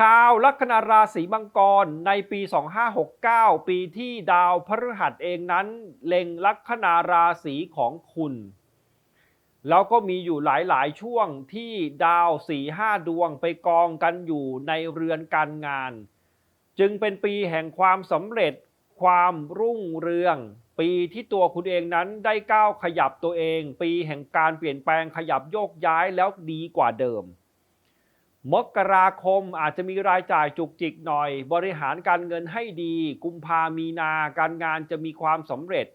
ชาวลัคนาราศีมังกรในปี 2569 ปีที่ดาวพฤหัสเองนั้น เล็งลัคนาราศีของคุณ แล้วก็มีอยู่หลายๆ ช่วงที่ดาวสี่ห้าดวงไปกองกันอยู่ในเรือนการงาน จึงเป็นปีแห่งความสำเร็จความรุ่งเรือง ปีที่ตัวคุณเองนั้นได้ก้าวขยับตัวเอง ปีแห่งการเปลี่ยนแปลงขยับโยกย้ายแล้วดีกว่าเดิม มกราคมอาจจะมีรายจ่ายจุกจิกหน่อย บริหารการเงินให้ดี กุมภามีนาการงานจะมีความสำเร็จ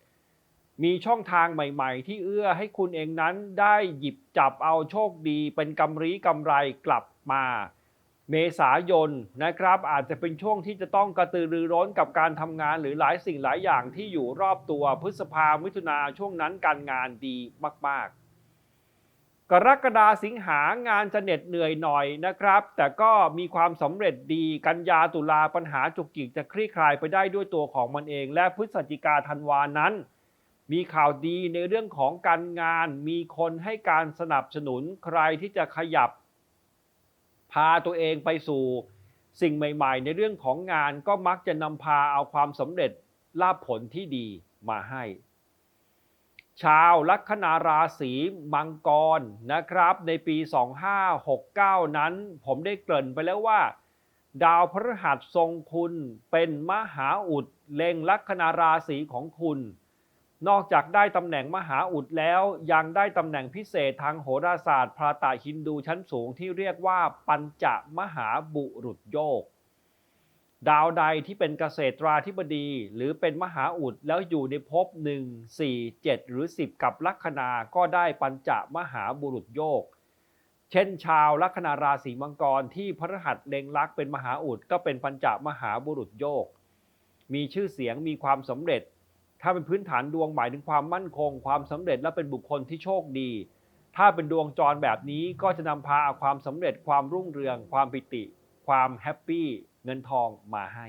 มีช่องทางใหม่ ๆ ที่เอื้อให้คุณเองนั้นได้หยิบจับเอาโชคดี เป็นกำไรกำไรกลับมา เมษายนนะครับ อาจจะเป็นช่วงที่จะต้องกระตือรือร้นกับการทำงานหรือหลายสิ่งหลายอย่างที่อยู่รอบตัวพฤษภามิถุนาช่วงนั้นการงานดีมาก ๆ กรกฎาสิงหางานจะเหน็ดเหนื่อยหน่อยนะครับ แต่ก็มีความสำเร็จดีกันยาตุลาปัญหาจุกจิกจะคลี่คลายไปได้ด้วยตัวของมันเอง และพฤศจิกาธันวานั้น มีข่าวดีในเรื่องของการงาน มีคนให้การสนับสนุนใครที่จะขยับ พาตัวเองไปสู่สิ่งใหม่ ๆ ในเรื่องของงานก็มักจะนำพาเอาความสำเร็จลาภผลที่ดีมาให้ ชาวลัคนาราศีมังกรนะครับ ในปี 2569 นั้น ผมได้เกริ่นไปแล้วว่า ดาวพฤหัสทรงคุณเป็นมหาอุดเล็งลัคนาราศีของคุณ นอกจากได้ตำแหน่งมหาอุดแล้วยังได้ตำแหน่งพิเศษทางโหราศาสตร์พราตาฮินดูชั้นสูงที่เรียกว่าปัญจมหาบุรุษโยก ดาวใดที่เป็นเกษตราธิบดี หรือเป็นมหาอุดแล้วอยู่ในภพ1 4 7หรือ10กับลัคนาก็ได้ปัญจมหาบุรุษโยก เช่นชาวลัคนาราศีมังกรที่พระหัสเล็งลักเป็นมหาอุดก็เป็นปัญจมหาบุรุษโยก มีชื่อเสียงมีความสำเร็จ ถ้าเป็นพื้นฐานดวงหมายถึงความมั่นคง ความสำเร็จและเป็นบุคคลที่โชคดี ถ้าเป็นดวงจรแบบนี้ก็จะนำพาเอาความสำเร็จความรุ่งเรือง ความปิติ ความแฮปปี้ เงินทองมาให้